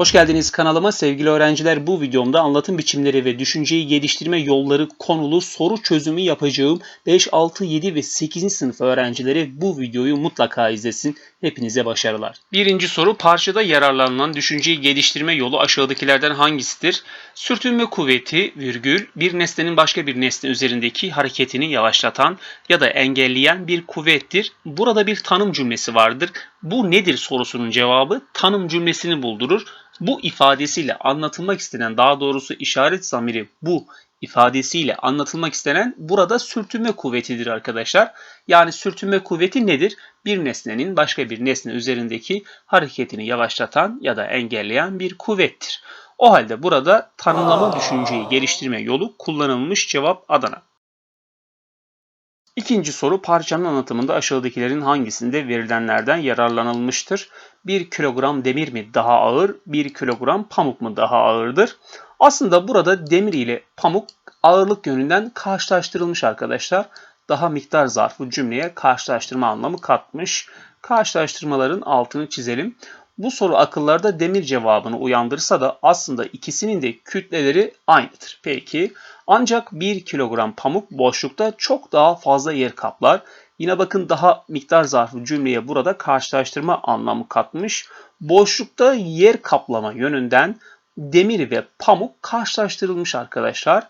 Hoş geldiniz kanalıma sevgili öğrenciler. Bu videomda anlatım biçimleri ve düşünceyi geliştirme yolları konulu soru çözümü yapacağım. 5, 6, 7 ve 8. sınıf öğrencileri bu videoyu mutlaka izlesin. Hepinize başarılar. Birinci soru parçada yararlanılan düşünceyi geliştirme yolu aşağıdakilerden hangisidir? Sürtünme kuvveti virgül bir nesnenin başka bir nesne üzerindeki hareketini yavaşlatan ya da engelleyen bir kuvvettir. Burada bir tanım cümlesi vardır. Bu nedir sorusunun cevabı tanım cümlesini buldurur. Bu ifadesiyle anlatılmak istenen daha doğrusu işaret zamiri bu ifadesiyle anlatılmak istenen burada sürtünme kuvvetidir arkadaşlar. Yani sürtünme kuvveti nedir? Bir nesnenin başka bir nesne üzerindeki hareketini yavaşlatan ya da engelleyen bir kuvvettir. O halde burada tanımlama düşünceyi geliştirme yolu kullanılmış cevap Adana. İkinci soru parçanın anlatımında aşağıdakilerin hangisinde verilenlerden yararlanılmıştır? 1 kilogram demir mi daha ağır, 1 kilogram pamuk mu daha ağırdır? Aslında burada demir ile pamuk ağırlık yönünden karşılaştırılmış arkadaşlar. Daha miktar zarfı cümleye karşılaştırma anlamı katmış. Karşılaştırmaların altını çizelim. Bu soru akıllarda demir cevabını uyandırsa da aslında ikisinin de kütleleri aynıdır. Peki ancak 1 kilogram pamuk boşlukta çok daha fazla yer kaplar. Yine bakın daha miktar zarfı cümleye burada karşılaştırma anlamı katmış. Boşlukta yer kaplama yönünden demir ve pamuk karşılaştırılmış arkadaşlar.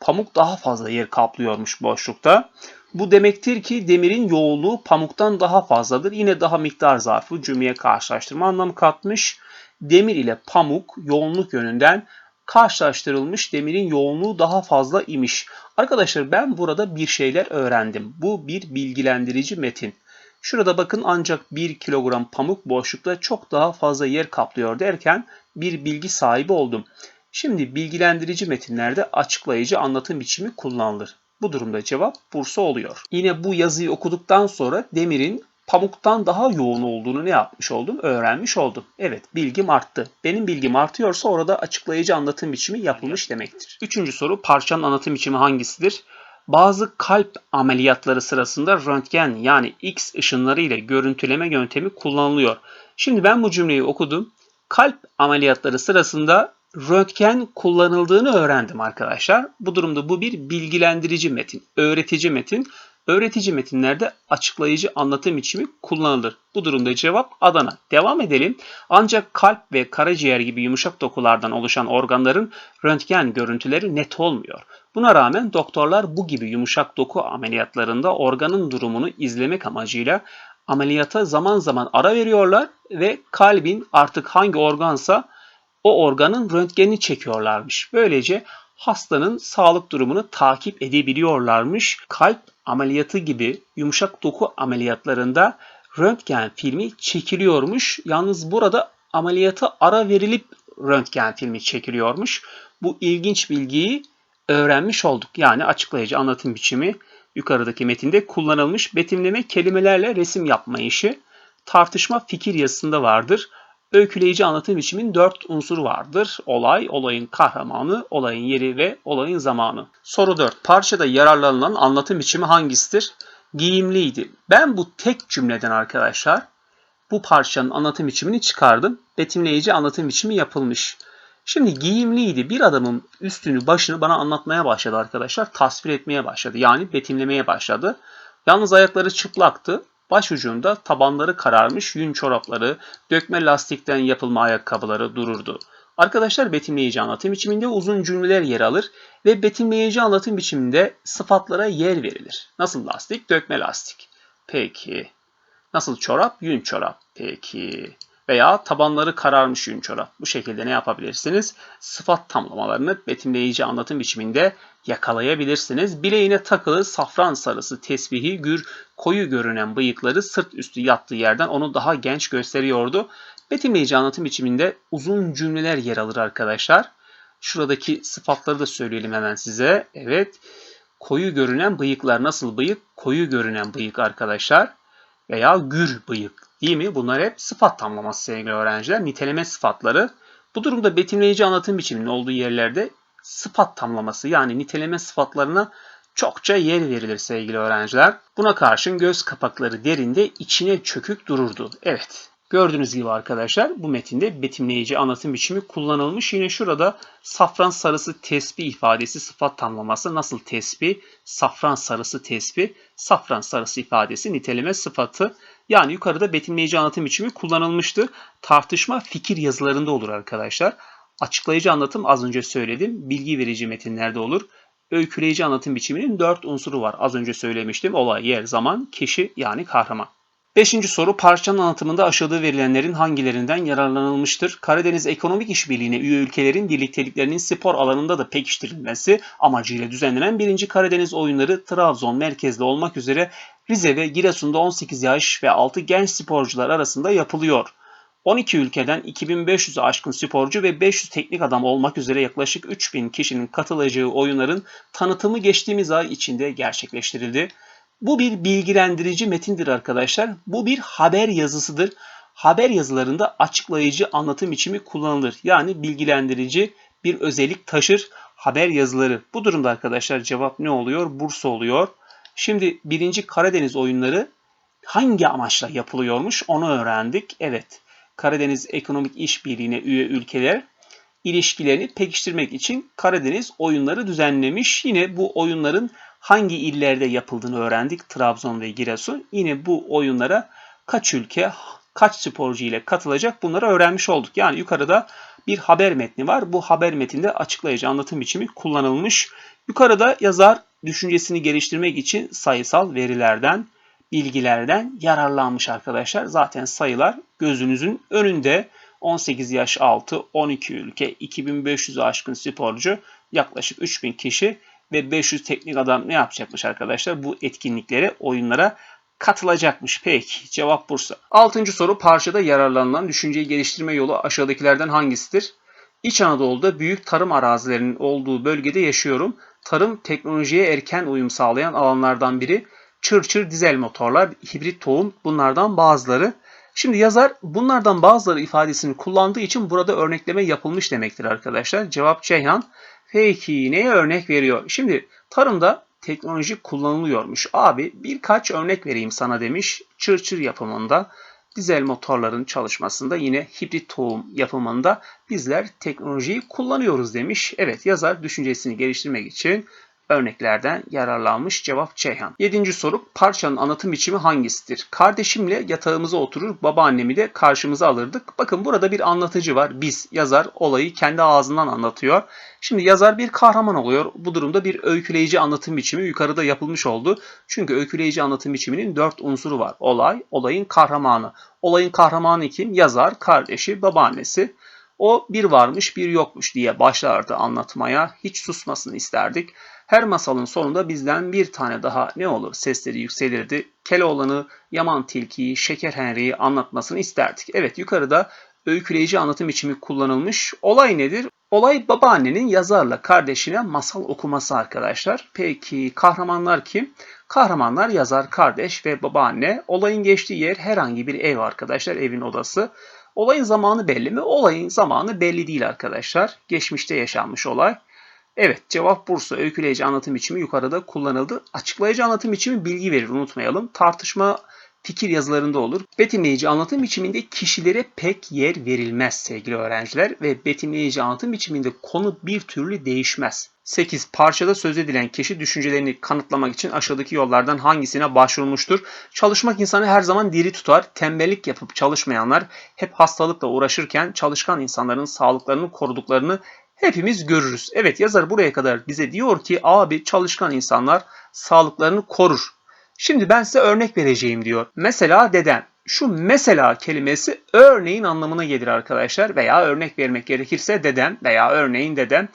Pamuk daha fazla yer kaplıyormuş boşlukta. Bu demektir ki demirin yoğunluğu pamuktan daha fazladır. Yine daha miktar zarfı cümleye karşılaştırma anlamı katmış. Demir ile pamuk yoğunluk yönünden karşılaştırılmış demirin yoğunluğu daha fazla imiş. Arkadaşlar ben burada bir şeyler öğrendim. Bu bir bilgilendirici metin. Şurada bakın ancak 1 kilogram pamuk boşlukta çok daha fazla yer kaplıyor derken bir bilgi sahibi oldum. Şimdi bilgilendirici metinlerde açıklayıcı anlatım biçimi kullanılır. Bu durumda cevap Bursa oluyor. Yine bu yazıyı okuduktan sonra demirin pamuktan daha yoğun olduğunu ne yapmış oldum? Öğrenmiş oldum. Evet bilgim arttı. Benim bilgim artıyorsa orada açıklayıcı anlatım biçimi yapılmış demektir. Üçüncü soru parçanın anlatım biçimi hangisidir? Bazı kalp ameliyatları sırasında röntgen yani X ışınları ile görüntüleme yöntemi kullanılıyor. Şimdi ben bu cümleyi okudum. Kalp ameliyatları sırasında röntgen kullanıldığını öğrendim arkadaşlar. Bu durumda bu bir bilgilendirici metin, öğretici metin. Öğretici metinlerde açıklayıcı anlatım biçimi kullanılır. Bu durumda cevap Adana. Devam edelim. Ancak kalp ve karaciğer gibi yumuşak dokulardan oluşan organların röntgen görüntüleri net olmuyor. Buna rağmen doktorlar bu gibi yumuşak doku ameliyatlarında organın durumunu izlemek amacıyla ameliyata zaman zaman ara veriyorlar ve kalbin artık hangi organsa o organın röntgenini çekiyorlarmış. Böylece hastanın sağlık durumunu takip edebiliyorlarmış. Kalp ameliyatı gibi yumuşak doku ameliyatlarında röntgen filmi çekiliyormuş. Yalnız burada ameliyata ara verilip röntgen filmi çekiliyormuş. Bu ilginç bilgiyi öğrenmiş olduk. Yani açıklayıcı anlatım biçimi yukarıdaki metinde kullanılmış. Betimleme kelimelerle resim yapma işi tartışma fikir yazısında vardır. Öyküleyici anlatım biçimin dört unsuru vardır. Olay, olayın kahramanı, olayın yeri ve olayın zamanı. Soru 4. Parçada yararlanılan anlatım biçimi hangisidir? Giyimliydi. Ben bu tek cümleden arkadaşlar bu parçanın anlatım biçimini çıkardım. Betimleyici anlatım biçimi yapılmış. Şimdi giyimliydi. Bir adamın üstünü başını bana anlatmaya başladı arkadaşlar. Tasvir etmeye başladı. Yani betimlemeye başladı. Yalnız ayakları çıplaktı. Başucunda tabanları kararmış yün çorapları, dökme lastikten yapılma ayakkabıları dururdu. Arkadaşlar betimleyici anlatım biçiminde uzun cümleler yer alır ve betimleyici anlatım biçiminde sıfatlara yer verilir. Nasıl lastik? Dökme lastik. Peki. Nasıl çorap? Yün çorap. Peki. Veya tabanları kararmış yün çorap. Bu şekilde ne yapabilirsiniz? Sıfat tamlamalarını betimleyici anlatım biçiminde yakalayabilirsiniz. Bileğine takılı safran sarısı tesbihi gür koyu görünen bıyıkları sırt üstü yattığı yerden onu daha genç gösteriyordu. Betimleyici anlatım biçiminde uzun cümleler yer alır arkadaşlar. Şuradaki sıfatları da söyleyelim hemen size. Evet. Koyu görünen bıyıklar nasıl bıyık? Koyu görünen bıyık arkadaşlar. Veya gür bıyık değil mi? Bunlar hep sıfat tamlaması sevgili öğrenciler. Niteleme sıfatları. Bu durumda betimleyici anlatım biçiminin olduğu yerlerde sıfat tamlaması yani niteleme sıfatlarına çokça yer verilir sevgili öğrenciler. Buna karşın göz kapakları derinde içine çökük dururdu. Evet Gördüğünüz gibi arkadaşlar bu metinde betimleyici anlatım biçimi kullanılmış. Yine şurada safran sarısı tesbih ifadesi sıfat tamlaması nasıl tesbih? Safran sarısı tesbih, safran sarısı ifadesi niteleme sıfatı. Yani yukarıda betimleyici anlatım biçimi kullanılmıştı. Tartışma fikir yazılarında olur arkadaşlar. Açıklayıcı anlatım az önce söyledim. Bilgi verici metinlerde olur. Öyküleyici anlatım biçiminin dört unsuru var. Az önce söylemiştim. Olay, yer, zaman, kişi yani kahraman. Beşinci soru parçanın anlatımında aşağıda verilenlerin hangilerinden yararlanılmıştır? Karadeniz Ekonomik İşbirliği'ne üye ülkelerin birlikteliklerinin spor alanında da pekiştirilmesi amacıyla düzenlenen 1. Karadeniz oyunları Trabzon merkezli olmak üzere Rize ve Giresun'da 18 yaş ve altı genç sporcular arasında yapılıyor. 12 ülkeden 2500'ü aşkın sporcu ve 500 teknik adam olmak üzere yaklaşık 3000 kişinin katılacağı oyunların tanıtımı geçtiğimiz ay içinde gerçekleştirildi. Bu bir bilgilendirici metindir arkadaşlar. Bu bir haber yazısıdır. Haber yazılarında açıklayıcı anlatım biçimi kullanılır. Yani bilgilendirici bir özellik taşır haber yazıları. Bu durumda arkadaşlar cevap ne oluyor? Bursa oluyor. Şimdi birinci Karadeniz oyunları hangi amaçla yapılıyormuş onu öğrendik. Evet Karadeniz Ekonomik İşbirliği'ne üye ülkeler ilişkilerini pekiştirmek için Karadeniz oyunları düzenlemiş. Yine bu oyunların hangi illerde yapıldığını öğrendik. Trabzon ve Giresun. Yine bu oyunlara kaç ülke, kaç sporcu ile katılacak bunları öğrenmiş olduk. Yani yukarıda bir haber metni var. Bu haber metninde açıklayıcı anlatım biçimi kullanılmış. Yukarıda yazar düşüncesini geliştirmek için sayısal verilerden, bilgilerden yararlanmış arkadaşlar. Zaten sayılar gözünüzün önünde. 18 yaş altı, 12 ülke, 2500'ü aşkın sporcu, yaklaşık 3000 kişi ve 500 teknik adam ne yapacakmış arkadaşlar? Bu etkinliklere, oyunlara katılacakmış. Peki cevap Bursa. Altıncı soru parçada yararlanılan düşünceyi geliştirme yolu aşağıdakilerden hangisidir? İç Anadolu'da büyük tarım arazilerinin olduğu bölgede yaşıyorum. Tarım teknolojiye erken uyum sağlayan alanlardan biri. Çır çır dizel motorlar, hibrit tohum bunlardan bazıları. Şimdi yazar bunlardan bazıları ifadesini kullandığı için burada örnekleme yapılmış demektir arkadaşlar. Cevap Ceyhan. Peki neye örnek veriyor? Şimdi tarımda teknoloji kullanılıyormuş. Abi birkaç örnek vereyim sana demiş. Çır çır yapımında, dizel motorların çalışmasında yine hibrit tohum yapımında bizler teknolojiyi kullanıyoruz demiş. Evet yazar düşüncesini geliştirmek için örneklerden yararlanmış cevap Ceyhan. Yedinci soru parçanın anlatım biçimi hangisidir? Kardeşimle yatağımıza oturur babaannemi de karşımıza alırdık. Bakın burada bir anlatıcı var. Biz yazar olayı kendi ağzından anlatıyor. Şimdi yazar bir kahraman oluyor. Bu durumda bir öyküleyici anlatım biçimi yukarıda yapılmış oldu. Çünkü öyküleyici anlatım biçiminin dört unsuru var. Olay, olayın kahramanı. Olayın kahramanı kim? Yazar, kardeşi, babaannesi. O bir varmış bir yokmuş diye başlardı anlatmaya. Hiç susmasını isterdik. Her masalın sonunda bizden bir tane daha ne olur sesleri yükselirdi. Keloğlan'ı, Yaman Tilki'yi, Şeker Henry'i anlatmasını isterdik. Evet yukarıda öyküleyici anlatım biçimi kullanılmış. Olay nedir? Olay babaannenin yazarla kardeşine masal okuması arkadaşlar. Peki kahramanlar kim? Kahramanlar yazar, kardeş ve babaanne. Olayın geçtiği yer herhangi bir ev arkadaşlar, evin odası. Olayın zamanı belli mi? Olayın zamanı belli değil arkadaşlar. Geçmişte yaşanmış olay. Evet cevap Bursa. Öyküleyici anlatım biçimi yukarıda kullanıldı. Açıklayıcı anlatım biçimi bilgi verir unutmayalım. Tartışma fikir yazılarında olur. Betimleyici anlatım biçiminde kişilere pek yer verilmez sevgili öğrenciler ve betimleyici anlatım biçiminde konu bir türlü değişmez. 8. Parçada söz edilen kişi düşüncelerini kanıtlamak için aşağıdaki yollardan hangisine başvurmuştur? Çalışmak insanı her zaman diri tutar. Tembellik yapıp çalışmayanlar hep hastalıkla uğraşırken çalışkan insanların sağlıklarını koruduklarını hepimiz görürüz. Evet yazar buraya kadar bize diyor ki abi çalışkan insanlar sağlıklarını korur. Şimdi ben size örnek vereceğim diyor. Mesela dedem. Şu mesela kelimesi örneğin anlamına gelir arkadaşlar veya örnek vermek gerekirse dedem veya örneğin dedem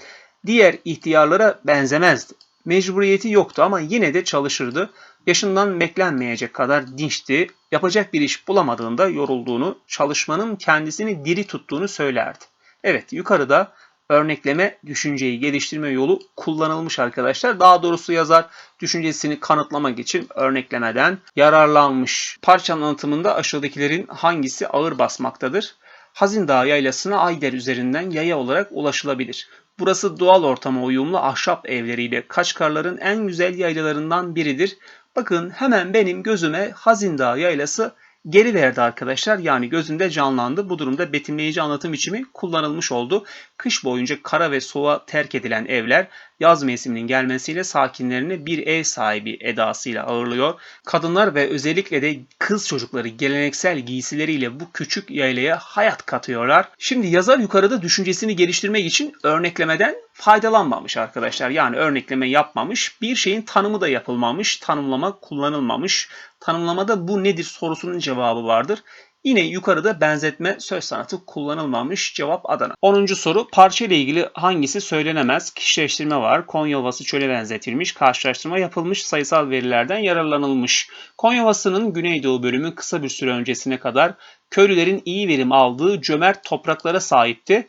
diğer ihtiyarlara benzemezdi. Mecburiyeti yoktu ama yine de çalışırdı. Yaşından beklenmeyecek kadar dinçti. Yapacak bir iş bulamadığında yorulduğunu, çalışmanın kendisini diri tuttuğunu söylerdi. Evet yukarıda örnekleme düşünceyi geliştirme yolu kullanılmış arkadaşlar. Daha doğrusu yazar düşüncesini kanıtlamak için örneklemeden yararlanmış. Parçanın anlatımında aşağıdakilerin hangisi ağır basmaktadır? Hazindağ yaylasına Ayder üzerinden yaya olarak ulaşılabilir. Burası doğal ortama uyumlu ahşap evleriyle Kaçkarların en güzel yaylalarından biridir. Bakın hemen benim gözüme Hazindağ yaylası geri verdi arkadaşlar. Yani gözünde canlandı. Bu durumda betimleyici anlatım biçimi kullanılmış oldu. Kış boyunca kara ve soğuğa terk edilen evler yaz mevsiminin gelmesiyle sakinlerini bir ev sahibi edasıyla ağırlıyor. Kadınlar ve özellikle de kız çocukları geleneksel giysileriyle bu küçük yaylaya hayat katıyorlar. Şimdi yazar yukarıda düşüncesini geliştirmek için örneklemeden faydalanmamış arkadaşlar. Yani örnekleme yapmamış. Bir şeyin tanımı da yapılmamış. Tanımlama kullanılmamış. Tanımlamada bu nedir sorusunun cevabı vardır. Yine yukarıda benzetme söz sanatı kullanılmamış. Cevap Adana. 10. soru parça ile ilgili hangisi söylenemez? Kişileştirme var. Konya Ovası çöle benzetilmiş. Karşılaştırma yapılmış. Sayısal verilerden yararlanılmış. Konya Ovası'nın güneydoğu bölümü kısa bir süre öncesine kadar köylülerin iyi verim aldığı cömert topraklara sahipti.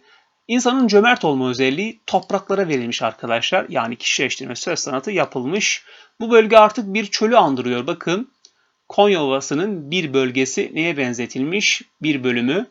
İnsanın cömert olma özelliği topraklara verilmiş arkadaşlar. Yani kişileştirme söz sanatı yapılmış. Bu bölge artık bir çölü andırıyor. Bakın Konya Ovası'nın bir bölgesi neye benzetilmiş? Bir bölümü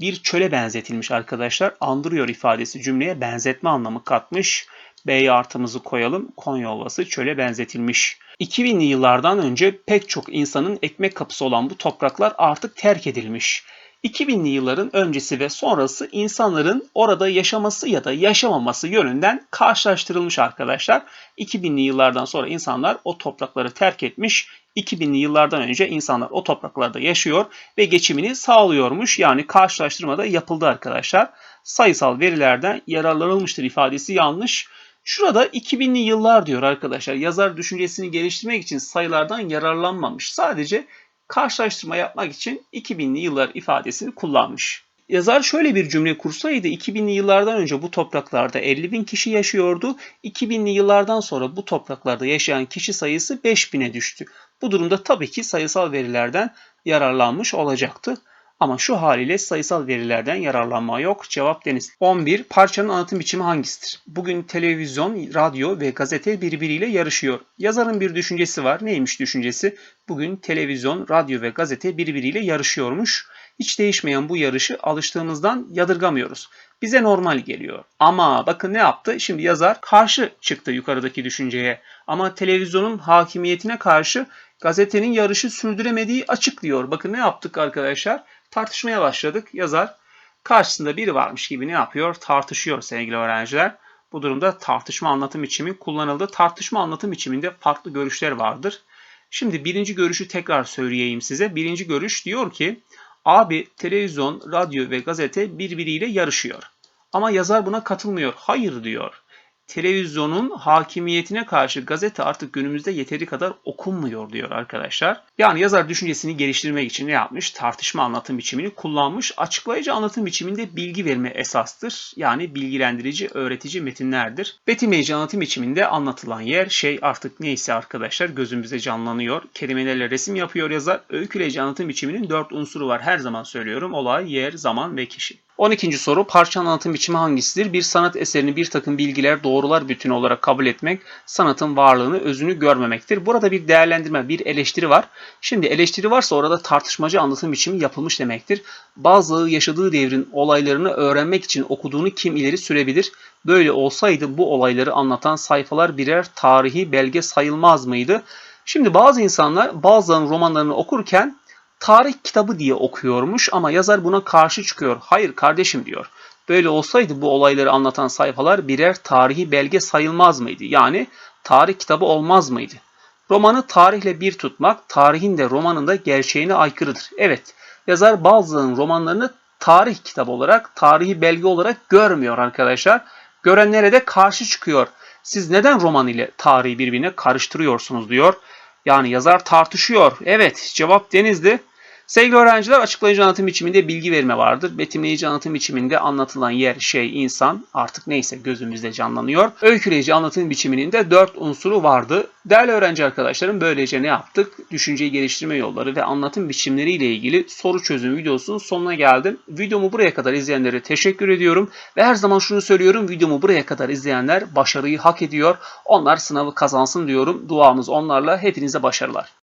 bir çöle benzetilmiş arkadaşlar. Andırıyor ifadesi cümleye benzetme anlamı katmış. B'ye artımızı koyalım. Konya Ovası çöle benzetilmiş. 2000'li yıllardan önce pek çok insanın ekmek kapısı olan bu topraklar artık terk edilmiş. 2000'li yılların öncesi ve sonrası insanların orada yaşaması ya da yaşamaması yönünden karşılaştırılmış arkadaşlar. 2000'li yıllardan sonra insanlar o toprakları terk etmiş. 2000'li yıllardan önce insanlar o topraklarda yaşıyor ve geçimini sağlıyormuş. Yani karşılaştırmada yapıldı arkadaşlar. Sayısal verilerden yararlanılmıştır ifadesi yanlış. Şurada 2000'li yıllar diyor arkadaşlar. Yazar düşüncesini geliştirmek için sayılardan yararlanmamış. Sadece karşılaştırma yapmak için 2000'li yıllar ifadesini kullanmış. Yazar şöyle bir cümle kursaydı 2000'li yıllardan önce bu topraklarda 50 bin kişi yaşıyordu. 2000'li yıllardan sonra bu topraklarda yaşayan kişi sayısı 5000'e düştü. Bu durumda tabii ki sayısal verilerden yararlanmış olacaktı. Ama şu haliyle sayısal verilerden yararlanma yok. Cevap deniz. 11. Parçanın anlatım biçimi hangisidir? Bugün televizyon, radyo ve gazete birbiriyle yarışıyor. Yazarın bir düşüncesi var. Neymiş düşüncesi? Bugün televizyon, radyo ve gazete birbiriyle yarışıyormuş. Hiç değişmeyen bu yarışı alıştığımızdan yadırgamıyoruz. Bize normal geliyor. Ama bakın ne yaptı? Şimdi yazar karşı çıktı yukarıdaki düşünceye. Ama televizyonun hakimiyetine karşı gazetenin yarışı sürdüremediği açık diyor. Bakın ne yaptık arkadaşlar? Tartışmaya başladık. Yazar karşısında biri varmış gibi ne yapıyor? Tartışıyor sevgili öğrenciler. Bu durumda tartışma anlatım biçimi kullanıldı. Tartışma anlatım biçiminde farklı görüşler vardır. Şimdi birinci görüşü tekrar söyleyeyim size. Birinci görüş diyor ki abi televizyon, radyo ve gazete birbiriyle yarışıyor. Ama yazar buna katılmıyor. Hayır diyor televizyonun hakimiyetine karşı gazete artık günümüzde yeteri kadar okunmuyor diyor arkadaşlar. Yani yazar düşüncesini geliştirmek için ne yapmış? Tartışma anlatım biçimini kullanmış. Açıklayıcı anlatım biçiminde bilgi verme esastır. Yani bilgilendirici, öğretici metinlerdir. Betimleyici anlatım biçiminde anlatılan yer, şey artık neyse arkadaşlar gözümüzde canlanıyor. Kelimelerle resim yapıyor yazar. Öyküleyici anlatım biçiminin dört unsuru var. Her zaman söylüyorum. Olay, yer, zaman ve kişi. 12. soru parça anlatım biçimi hangisidir? Bir sanat eserini bir takım bilgiler, doğrular bütünü olarak kabul etmek, sanatın varlığını, özünü görmemektir. Burada bir değerlendirme, bir eleştiri var. Şimdi eleştiri varsa orada tartışmacı anlatım biçimi yapılmış demektir. Bazı yaşadığı devrin olaylarını öğrenmek için okuduğunu kim ileri sürebilir? Böyle olsaydı bu olayları anlatan sayfalar birer tarihi belge sayılmaz mıydı? Şimdi bazı insanlar bazılarının romanlarını okurken tarih kitabı diye okuyormuş ama yazar buna karşı çıkıyor. Hayır kardeşim diyor. Böyle olsaydı bu olayları anlatan sayfalar birer tarihi belge sayılmaz mıydı? Yani tarih kitabı olmaz mıydı? Romanı tarihle bir tutmak, tarihin de romanın da gerçeğine aykırıdır. Evet, yazar bazılarının romanlarını tarih kitabı olarak, tarihi belge olarak görmüyor arkadaşlar. Görenlere de karşı çıkıyor. Siz neden roman ile tarihi birbirine karıştırıyorsunuz diyor. Yani yazar tartışıyor. Evet cevap denizdi. Sevgili öğrenciler açıklayıcı anlatım biçiminde bilgi verme vardır. Betimleyici anlatım biçiminde anlatılan yer, şey, insan artık neyse gözümüzde canlanıyor. Öyküleyici anlatım biçiminin de dört unsuru vardı. Değerli öğrenci arkadaşlarım böylece ne yaptık? Düşünceyi geliştirme yolları ve anlatım biçimleri ile ilgili soru çözüm videosunun sonuna geldim. Videomu buraya kadar izleyenlere teşekkür ediyorum. Ve her zaman şunu söylüyorum. Videomu buraya kadar izleyenler başarıyı hak ediyor. Onlar sınavı kazansın diyorum. Duamız onlarla. Hepinize başarılar.